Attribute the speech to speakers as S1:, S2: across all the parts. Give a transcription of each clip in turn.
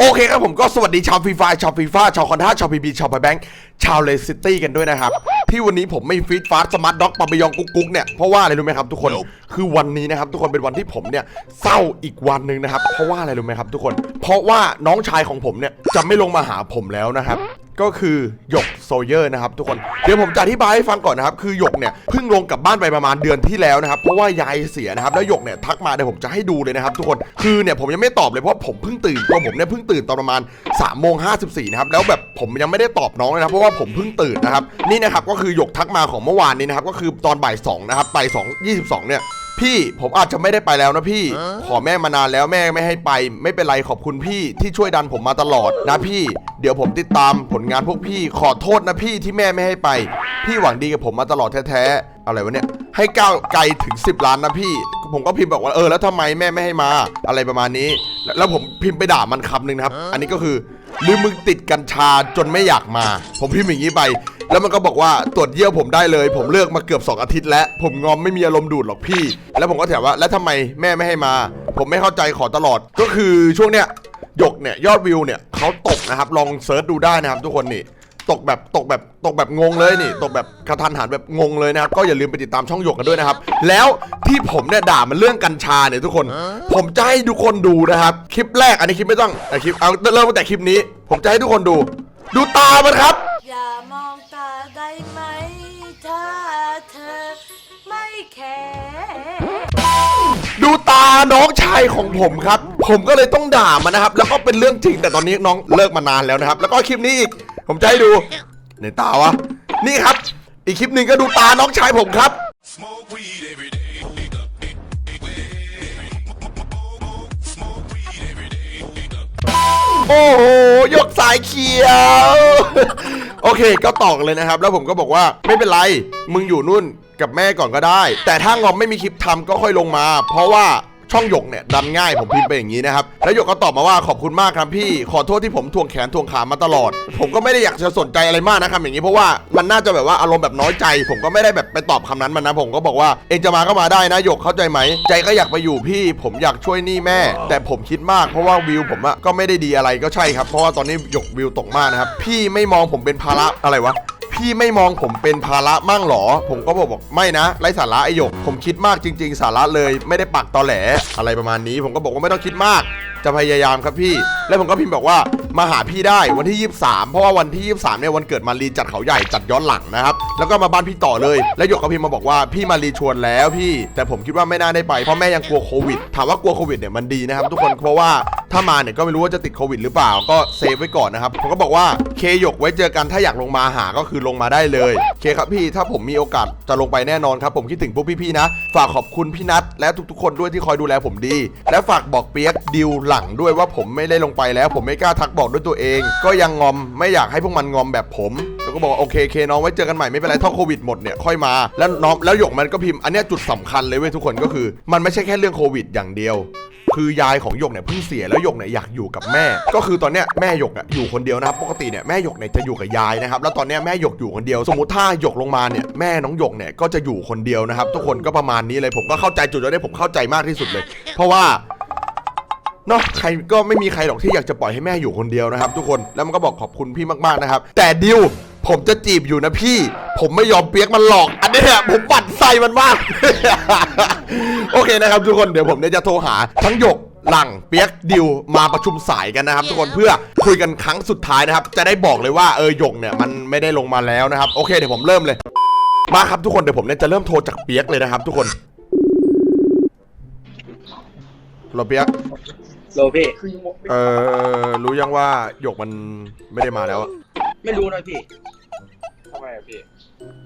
S1: โอเคครับผมก็สวัสดีชาวฟรีไฟชาวฟรีฟ้าชาวคอนท่าชาวพีบีชาวไบแบงค์ชาวเลสซิตี้กันด้วยนะครับ ที่วันนี้ผมไม่ฟีดฟาสสมาร์ทด็อกปาปยองกุ๊กกุ๊กเนี่ยเพราะว่าอะไรรู้ไหมครับทุกคนคือวันนี้นะครับทุกคนเป็นวันที่ผมเนี่ยเศร้าอีกวันหนึ่งนะครับเพราะว่าอะไรรู้ไหมครับทุกคน เพราะว่าน้องชายของผมเนี่ยจะไม่ลงมาหาผมแล้วนะครับ ก็คือหยกโซเยอร์นะครับทุกคนเดี๋ยวผมจะอธิบายให้ฟังก่อนนะครับคือหยกเนี่ยเพิ่งลงกลับบ้านไปประมาณเดือนที่แล้วนะครับเพราะว่ายายเสียนะครับแล้วหยกเนี่ยทักมาเดี๋ยวผมจะให้ดูเลยนะครับทุกคนคือเนี่ยผมยังไม่ตอบเลยเพราะผมเพิ่งตื่นตัวผมเนี่ยเพิ่งตื่นตอนประมาณ3ามโมงห้าสิบสี่นะครับแล้วแบบผมยังไม่ได้ตอบน้องเลยนะเพราะว่าผมเพิ่งตื่นนะครับนี่นะครับก็คือหยกทักมาของเมื่อวานนี้นะครับก็คือตอนบ่ายสองนะครับบ่ายสองยี่สิบสองเนี่ย พี่ผมอาจจะไม่ได้ไปแล้วนะพี่ ขอแม่มานานแล้วแม่ไม่ให้ไป ไม่เป็นไรขอบคุณพี่ที่ช่วยดันผมมาตลอดนะพี่ เดี๋ยวผมติดตามผลงานพวกพี่ ขอโทษนะพี่ที่แม่ไม่ให้ไป พี่หวังดีกับผมมาตลอดแท้ๆอะไรวะเนี่ยให้ก้าวไกลถึง 10 ล้านนะพี่ ผมก็พิมพ์บอกว่าเออแล้วทำไมแม่ไม่ให้มาอะไรประมาณนี้แล้วแล้วผมพิมพ์ไปด่ามันคำหนึ่งนะครับ อันนี้ก็คือหรือมึงติดกัญชาจนไม่อยากมา ผมพิมพ์อย่างนี้ไป แล้วมันก็บอกว่าตรวจเยี่ยวผมได้เลย ผมเลิกมาเกือบ 2 อาทิตย์ แล้วผมงอมไม่มีอารมณ์ดูดหรอกพี่ แล้วผมก็ถามว่าแล้วทำไมแม่ไม่ให้มา ผมไม่เข้าใจขอตลอด ก็คือช่วงเนี้ยหยกเนี่ยยอดวิวเนี่ยเขาตกนะครับลองเซิร์ชดูได้นะครับทุกคนนี่ตกแบบตกแบบตกแบบงงเลยนี่ ตกแบบกระทันหันแบบงงเลยนะครับ ก็อย่าลืมไปติดตามช่องหยกกันด้วยนะครับ แล้วที่ผมเนี่ยด่ามันเรื่องกัญชาเนี่ยทุกคน ผมจะให้ทุกคนดูนะครับ คลิปแรกอันนี้คลิปไม่ต้องแต่คลิปเอาเริ่มตั้งแต่คลิปนี้ ผมจะให้ทุกคนดู ดูตามันครับ
S2: อย่ามองต แคร์
S1: ดูตาน้องชายของผมครับ ผมก็เลยต้องด่ามันนะครับ แล้วก็เป็นเรื่องจริงแต่ตอนนี้น้องเลิกมานานแล้วนะครับ แล้วก็คลิปนี้อีก ผมจะให้ดูในตาวะ นี่ครับ อีกคลิปหนึ่งก็ดูตาน้องชายผมครับ
S3: Smoke weed every day.
S1: โอ้โหยกสายเขียว โอเค ก็ตอกเลยนะครับ แล้วผมก็บอกว่าไม่เป็นไร มึงอยู่นู่น กับแม่ก่อนก็ได้ แต่ถ้างอมไม่มีคลิปทำก็ค่อยลงมา เพราะว่าช่องหยกเนี่ยดันง่ายผมพิมพ์ไปอย่างนี้นะครับ แล้วหยกก็ตอบมาว่าขอบคุณมากครับพี่ ขอโทษที่ผมทวงแขนทวงขามาตลอด ผมก็ไม่ได้อยากจะสนใจอะไรมากนะครับอย่างนี้เพราะว่ามันน่าจะแบบว่าอารมณ์แบบน้อยใจ ผมก็ไม่ได้แบบไปตอบคำนั้นมันนะผมก็บอกว่าเองจะมาก็มาได้นะหยกเข้าใจไหมใจก็อยากไปอยู่พี่ ผมอยากช่วยหนี่แม่ แต่ผมคิดมากเพราะว่าวิวผมอะก็ไม่ได้ดีอะไรก็ใช่ครับเพราะว่าตอนนี้หยกวิวตกมากนะครับพี่ไม่มองผมเป็นภาระอะไรวะ พี่ไม่มองผมเป็นภาระมั่งหรอ ผมก็บอกบอกไม่นะไร้สาระไอหยก ผมคิดมากจริง ๆ สาระเลยไม่ได้ปักตอแหลอะไรประมาณนี้ ผมก็บอกว่าไม่ต้องคิดมาก จะพยายามครับพี่ แล้วผมก็พิมพ์บอกว่ามาหาพี่ได้วันที่ 23 เพราะว่าวันที่ 23เนี่ยวันเกิดมารีจัดเขาใหญ่จัดย้อนหลังนะครับ แล้วก็มาบ้านพี่ต่อเลย แล้วหยกก็พิมพ์มาบอกว่าพี่มารีชวนแล้วพี่ แต่ผมคิดว่าไม่น่าได้ไปเพราะแม่ยังกลัวโควิด ถามว่ากลัวโควิดเนี่ยมันดีนะครับทุกคนเพราะว่า ถ้ามาเนี่ยก็ไม่รู้ว่าจะติดโควิดหรือเปล่าก็เซฟไว้ก่อนนะครับผมก็บอกว่าเคหยกไว้เจอกันถ้าอยากลงมาหาก็คือลงมาได้เลยเคครับพี่ถ้าผมมีโอกาสจะลงไปแน่นอนครับผมคิดถึงพวกพี่ๆนะ ฝากขอบคุณพี่นัทและทุกๆ คนด้วยที่คอยดูแลผมดี และฝากบอกเปียกดิวหลังด้วยว่าผมไม่ได้ลงไปแล้ว ผมไม่กล้าทักบอกด้วยตัวเอง ก็ยังงอมไม่อยากให้พวกมันงอมแบบผมแล้วก็บอกว่าโอเคเคน้องไว้เจอกันใหม่ไม่เป็นไรถ้าโควิดหมดเนี่ยค่อยมาแล้วน้องแล้วหยกมันก็พิมพ์อันนี้จุดสำคัญเลยเว้ยทุกคนก็คือ มันไม่ใช่แค่เรื่องโควิดอย่างเดียว คือยายของหยกเนี่ยเพิ่งเสียแล้วหยกเนี่ยอยากอยู่กับแม่ ก็คือตอนเนี้ยแม่หยกอะอยู่คนเดียวนะครับปกติเนี่ยแม่หยกเนี่ยจะอยู่กับยายนะครับแล้วตอนเนี้ยแม่หยกอยู่คนเดียว สมมติถ้าหยกลงมาเนี่ยแม่น้องหยกเนี่ยก็จะอยู่คนเดียวนะครับ ทุกคนก็ประมาณนี้เลยผมก็เข้าใจจุดนี้ผมเข้าใจมากที่สุดเลย เพราะว่าเนาะใครก็ไม่มีใครหรอกที่อยากจะปล่อยให้แม่อยู่คนเดียวนะครับ ทุกคนแล้วมันก็บอกขอบคุณพี่มากๆนะครับ แต่ดิว ผมจะจีบอยู่นะพี่ ผมไม่ยอมเปียกมันหลอก อันนี้เนี่ยผมปัดใส่มันมาก โอเคนะครับทุกคนเดี๋ยวผมเนี่ยจะโทรหาทั้งหยกหลังเปียกดิวมาประชุมสายกันนะครับ ทุกคนเพื่อคุยกันครั้งสุดท้ายนะครับ จะได้บอกเลยว่าเออหยกเนี่ยมันไม่ได้ลงมาแล้วนะครับ โอเคเดี๋ยวผมเริ่มเลย มาครับทุกคนเดี๋ยวผมเนี่ยจะเริ่มโทรจากเปียกเลยนะครับ ทุกคนเราเปียก
S4: โลพี่
S1: เออรู้ยังว่าหยกมันไม่ได้มาแล้วอะ
S4: ไม่รู้นะพี่
S5: ทำไมอะพี่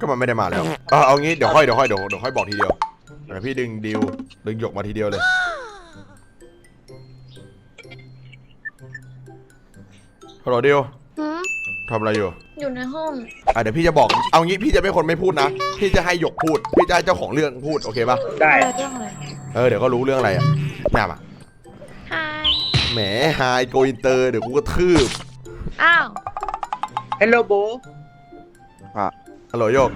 S1: ก็มันไม่ได้มาแล้วเออเอางี้เดี๋ยวค่อยเดี๋ยวค่อยเดี๋ยวเดี๋ยวค่อยบอกทีเดียวเดี๋ยวพี่ดึงดิวดึงหยกมาทีเดียวเลย ฮัลโหลดิว
S6: หืม
S1: ทำอะไรอยู่
S6: อยู่ในห้อง
S1: อะเดี๋ยวพี่จะบอก เอางี้พี่จะเป็นคนไม่พูดนะ พี่จะให้หยกพูด พี่จะให้เจ้าของเรื่องพูดโอเคปะ
S4: ได้
S6: อะไรเรื่องอะไร
S1: เออเดี๋ยวก็รู้เรื่องอะไรอะแม่มา
S6: ฮาย
S1: แหมไฮโกอินเตอร์เดี๋ยวกูก็ทืบ
S6: อ้าว
S4: ฮัล โหลโบ
S1: ฮัลโหลหยก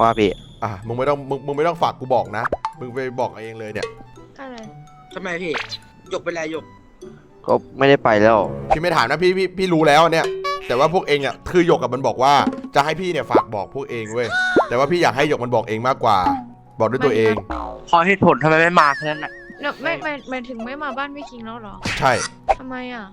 S5: ว่าพี่
S1: อะมึงไม่ต้องมึงมึงไม่ต้องฝากกูบอกนะ มึงไปบอกเองเลยเนี่ย
S6: อะไร
S4: ทำไมพี่หยกเป็นไรหยก
S5: ก็ไม่ได้ไปแล้ว
S1: พี่ไม่ถามนะพี่พี่พี่รู้แล้วเนี่ย แต่ว่าพวกเองอะคือหยกกับมันบอกว่าจะให้พี่เนี่ยฝากบอกพวกเองเว้ย แต่ว่าพี่อยากให้หยกมันบอกเองมากกว่า บอกด้วยตัวเอง
S4: ขอเหตุผลทำไมไม่มาแค่นั้นแหละ
S6: เดี๋ยวไม่ไม่ไม่ถึงไม่มาบ้านพี่คิงแล้วเหรอ
S1: ใช่
S6: ทำไมอะ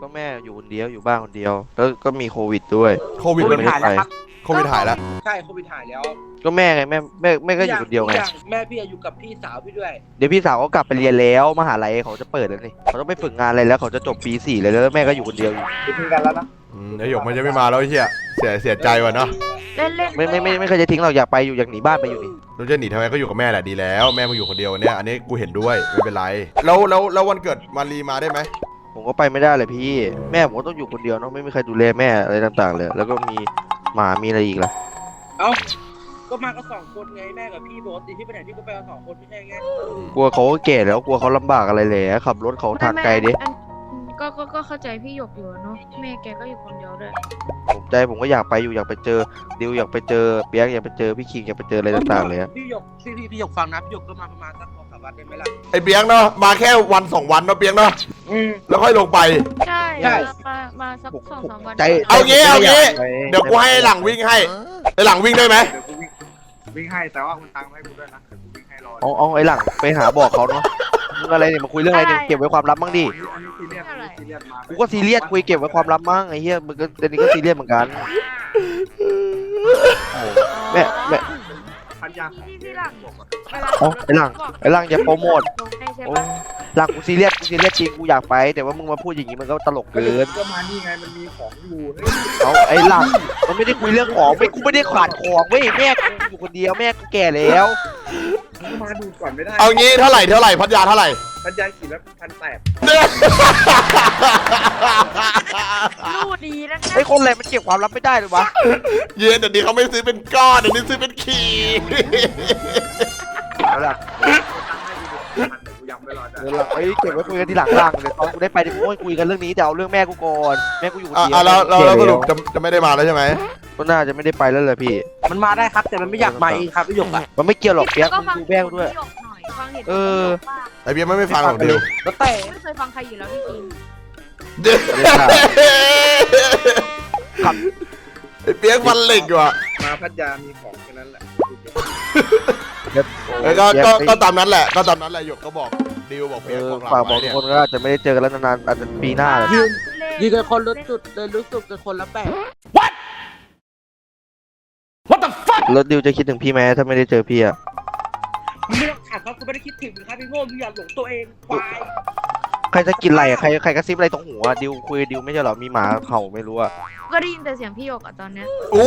S5: ก็แม่อยู่คนเดียวอยู่บ้านคนเดียว แล้วก็มีโควิดด้วย
S1: โควิด
S4: โค
S1: มั
S4: วิ
S1: น
S4: ดหายแล้วครับ
S1: โควิดหายแล้ว
S4: ใช่โควิดหายแล้ว
S5: ก็แม่ไงแม่แม่แม่ก็อยู่คนเดียวไง
S4: ทุกอาแม่พี่อยู่กับพี่สาวพี่ด้วย
S5: เดี๋ยวพี่สาวเขากลับไปเรียนแล้วมหาลัยเขาจะเปิดแล้วนี่เขาต้องไปฝึกงานอะไรแล้วเขาจะจบปีสี่เลยแล้วแม่ก็อยู่คนเดียวอยู่
S4: คุยกันแล้วนะ
S1: อืมไอหยกมันจะไม่มาแล้วไอ้เหี้ยเสียเสียใจว่ะเนาะ
S6: เล่นเล่น
S5: ไม่ไม่ไม่ไม่เคยจะทิ้งเราอยากไปอยู่อยากหนีบ้านไปอยู่นี่
S1: เราจะหนีทำไมก็อยู่กับแม่แหละดีแล้วแม่มาอยู่คนเดียวเนี่ยอันนี้กูเห็นด้วยไม่เป็นไรแล้วแล้วแล้ววันเกิดมารีมาได้ไหม
S5: ผมก็ไปไม่ได้เลยพี่ แม่ผมก็ต้องอยู่คนเดียวเนาะไม่มีใครดูแลแม่อะไรต่างๆเลย แล้วก็มี หมามีอะไรอีกล่ะ
S4: เอ้า ก็มากันสองคนไงแม่กับพี่ปกติพี่ไปไหนพี่ก็ไปกันสองคนไม่ใช่ไง
S5: กลัวเขาก็แก่แล้วกลัวเขาลำบากอะไรเลยขับรถเขาทางไกลดิ
S6: อันก็ก็ก็เข้าใจพี่หยกอยู่อะเนาะแม่แกก็อยู่คนเดียวด้วย
S5: ผมใจผมก็อยากไปอยู่อยากไปเจอดิวอยากไปเจอเปียกอยากไปเจอพี่คิงอยากไปเจออะไรต่างๆเลยอะ
S4: พี่หยกพี่พี่พี่หยกฟังนะพี่หยกก็มาประมาณสัก สองสามวันได้ไหมล่ะ
S1: ไอเปียงเนาะมาแค่วันสองวันเนาะเปียงเนาะ
S4: อืม
S1: แล้วค่อยลงไป
S6: ใช่
S4: ใช่
S6: มามาสักสองสามวัน
S5: ใจ
S1: เอางี้เอางี้
S5: ใจ
S1: เดี๋ยวกูให้ไอ้หลังวิ่งให้ไอหลังวิ่งได้ไหม
S7: เดี๋ยวกูวิ่งวิ่งให้แต่ว่าคุณตังค์ให้กูด้วยนะเดี๋ยวกูวิ่งให้รอ
S5: เอาเอาไอ้หลังไปหาบอกเขาเนาะมึงอะไรเนี่ยมาคุยเรื่องอะไรเนี่ยเก็บไว้ความลับบ้างดิ
S7: อันนี้ซีเรียสอันนี้ซีเรียสมา
S5: กูก็ซีเรียสคุยเก็บไว้ความลับบ้างไอ้เหี้ยมึงก็เดี๋ยวนี้ก็ซีเรียสเหมือนกันโอ้โหแม่แม่
S7: พัน ยา
S6: พี่พี่หลังเวลา
S5: เอาไอ้หลังไอ้หลังอย่าโปรโมท
S6: ลงให้ใช่
S5: โอ้
S6: ปะ
S5: หลังกูซีเรียสกูซีเรียสจริงกูอยากไป แต่ว่ามึงมาพูดอย่างนี้มันก็ตลกเกิน
S7: ก็มานี่ไงมันมีของอยู่เฮ้ย
S5: เอาไอ้หลังมันไม่ได้คุยเรื่องของไม่กูไม่ได้ขาดของเว้ยแม่กูอยู่คนเดียวแม่กูแก่แล้ว
S7: มึงมาดูก่อนไม่ได้
S1: เอางี้เท่าไหร่เท่าไหร่พัทยาเท่าไหร่
S7: พันยากี่แล้วพันแปด
S6: รูดดีแล้วนะ
S5: ไอ้คนอะไรมันเก็บความลับไม่ได้เลยวะ
S1: เย็นแต่นี้เขาไม่ซื้อเป็นก้อนเดี๋ยวนี้ซื้อเป็นขีด
S5: เอาล่ะ
S7: พันเดี๋ยวกูยังไม่รอด
S5: เดี๋ยวหลังไอ้ยเก็บไว้คุยกันทีหลังหลังเดี๋ยวตอนกูได้ไปเดี๋ยวกูค่อยคุยกันเรื่องนี้แต่เอาเรื่องแม่กูก่อนแม่กูอยู่คน
S1: อะ
S5: เดียว
S1: อะแล้วแล้วแล้วสรุป
S5: แก่
S1: จะจะไม่ได้มาแล้วใช่ไหม
S5: ก็น่าจะไม่ได้ไปแล้วเลยพี่
S4: มันมาได้ครับ แต่มันไม่อยากมาเองครับพี่หยกอะ
S5: มันไม่เกี่ยวหรอกเปียก
S6: ก็
S5: มึงดูแม่กูด้วย
S6: พี่หยกหน่อยฟังเหตุผล
S5: เออ
S6: พี่หยกบ้าง
S1: ไอเบียร์ไม่ไม่ฟังหรอกดิว
S4: แล้วแต่
S6: ไม่เคยฟังใครอยู่แล้วพี่คิง
S5: ครับ
S1: ไอเปียกฟันเหล็กว่ะ
S7: มาพันยามีของแค่นั้นแหละ
S1: เออก็ก็ก็ตามนั้นแหละก็ตามนั้นแหละหยกก็บอกดิวบอก
S5: เอ
S1: เปียก
S5: อ
S1: ของหลัง
S5: ฝากบอก
S1: ไว้
S5: ทุก
S1: เนี่ย
S5: คนก็อาจจะไม่ได้เจอกันแล้วนานๆอาจจะปีหน้าแหละ
S4: ยืน
S6: เล่น
S4: ยืนกันคนละจุดเลยรู้สึกกันคนละแปด
S5: แล้วดิวจะคิดถึงพี่ไหมถ้าไม่ได้เจอพี่อะ
S4: มึงไม่ต้องถามเขากูไม่ได้คิดถึงมึงครับพี่โง่มึงอย่าหลงตัวเองควาย
S5: ใครจะกินอะไรอะใครใครกระซิบอะไรตรงหัวดิวคุยกับดิวไม่ใช่เหรอมีหมาเห่าไม่รู้อะ
S6: ก็ได้ยินแต่เสียงพี่หยกอะตอนเนี้ย
S1: โอ้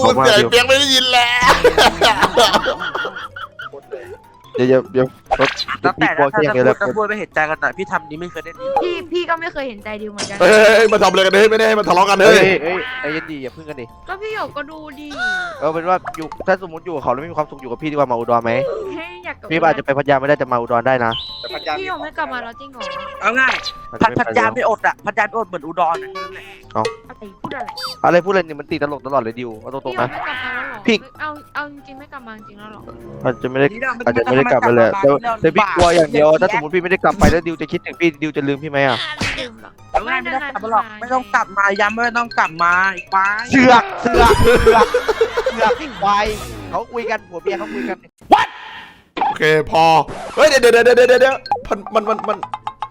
S5: เอามา
S1: เสียง
S5: ดิว
S1: เปียกไม่ได้ยินแล้ว
S5: เดี๋ยวเดี๋ยวเดี๋ยวรถ
S4: แล้วแต่
S5: พี่กลัว
S4: ถ้า
S5: แค่อย่าง
S4: จะ
S5: เดียว
S4: พู
S5: แล้ว
S4: ดจะพูดไม่เห็นใจกันหน่อยพี่ทำนี้ไม่เคยได้ดี
S6: พี่พี่ก็ไม่เคยเห็นใจดิวเหมือนกัน
S1: เฮ้ยเฮ้ยมาทำอะไรกันเฮ้ยไม่ได้ให้มาทะเลาะกัน
S5: เฮ้
S1: เฮ้
S5: ย
S1: ย
S5: เฮ้ยไอ้ยันดีอย่าพึ่งกันดิ
S6: ก็พี่หยกก็ดูดี
S5: เออเป็นว่าอยู่ถ้าสมมติอยู่กับเขาแล้วไม่มีความสุขอยู่กับพี่ดีกว่ามาอุดรไหม
S6: เฮ้ย อยากกลับ
S5: พี่อาจจะไปพัทยาไม่ได้แต่มาอุดรได้นะ
S7: แต่พันยา
S6: พี่หยกไม่กลับมาแล้วจริงเหรอ
S4: เอาง่าย
S5: อาจ
S4: พั
S5: จะ
S4: ด
S5: ไม่
S4: พัด
S5: ไป
S4: ยา
S5: แล้ว
S4: ไม่อดอะพัดยาไม่อดเหมือนอุดรอะแค่นั้นแหละ
S6: อะไรพูดอะไร
S5: อะไรพูดอะไรเนี่ยมันตีตลกตลอดเลยดิวเอาตร
S6: พี่
S5: ง
S6: หย
S5: ๆ
S6: ก
S5: นะ
S6: ไม่กลับมาแล้วเหรอ
S5: พี่
S6: เอาเอาจริงๆไม่กลับมาจริงๆแล้วเหรอ
S5: อาจจะไม่ได้
S4: นี่เรา
S5: อาจจะไม่ได้กลับไปเลยแต่แต่พี่กลัวอย่างเดียวถ้าสมมติพี่ไม่ได้กลับไปแล้วดิวจะคิดถึงพี่ดิวจะลืมพี่ไหมอะ
S6: ลืมเหรอ
S4: เอาง่ายไม่ต้องกลับมาหรอกไม่ต้องกลับมาย้ำไม่ต้องกลับมาไอ้ควาย
S5: เสือกเสือกเสือกเสือกไอ้ควายเขาคุยกันผัวเมียเขาคุยกัน
S1: โอเค พอ เฮ้ยเดี๋ยวเดี๋ยวเดี๋ยวเดี๋ยวเดี๋ยวมันมันมัน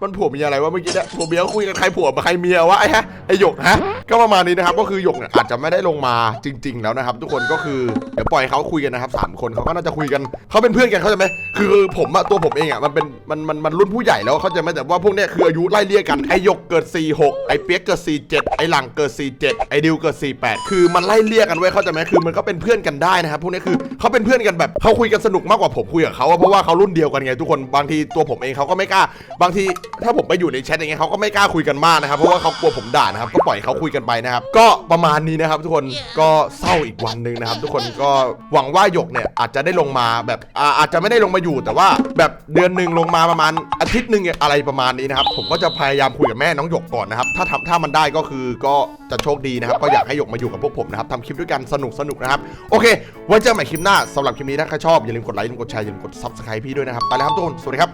S1: มันผัวเมียอะไรวะเมื่อกี้เนี่ยผัวเมียคุยกันใครผัวมาใครเมียวะไอ้ฮะไอ้หยกฮะก็ประมาณนี้นะครับก็คือหยกเนี่ยอาจจะไม่ได้ลงมาจริง ๆ แล้วนะครับ ทุกคนก็คือเดี๋ยวปล่อยเขาคุยกันนะครับสามคนเขาก็น่าจะคุยกันเขาเป็นเพื่อนกันเขาใจไหมคือผมอะตัวผมเองอะมันเป็นมันมันมันรุ่นผู้ใหญ่แล้วเขาใจไหมแต่ว่าพวกเนี้ยคืออายุไล่เลี่ยกันไอ้หยกเกิด 46 ไอ้เปียกเกิด 47 ไอ้หลังเกิด 47 ไอ้ดิวเกิด 48 คือมันไล่เลี่ยกันไว้ยเขาใจไหมคือมันก็เป็นเพื่อนกันได้นะครับพวกเนี้ยคือเขาเป็นเพื่อนกันแบบเขาคุยกันสนุกมากกว่าผมคุยกับเขาเพราะว่าเขารุ่นเดียวกันไงทุกคนบางทีตัวผมเองเขาก็ไม่กล้า บางทีถ้าผมไปอยู่ในแชทอย่างเงี้ยเขาก็ไม่กล้าคุยกันมากนะครับเพราะว่าเขากลัวผมด่านะครับก็ปล่อยเขาคุยกันไปนะครับก็ประมาณนี้นะครับ ทุกคนก็เศร้าอีกวันหนึ่งนะครับ ทุกคนก็หวังว่าหยกเนี่ยอาจจะได้ลงมาแบบอ่าอาจจะไม่ได้ลงมาอยู่ แต่ว่าแบบเดือนหนึ่งลงมาประมาณอาทิตย์หนึ่งอะไรประมาณนี้นะครับผมก็จะพยายามคุยกับแม่น้องหยกก่อนนะครับถ้าทำถ้ามันได้ก็คือก็จะโชคดีนะครับก็อยากให้หยกมาอยู่กับพวกผมนะครับทำคลิปด้วยกันสนุกสนุกนะครับโอเค ไว้เจอกันใหม่คลิปหน้าสำหรับคลิปนี้ถ้าใครชอบอย่าลืมกดไลค์อย่าลืมกดแชร์อย่าลืมกด subscribe พี่ด้วยนะครับไปแล้วครับทุกคนสวัสดีครับ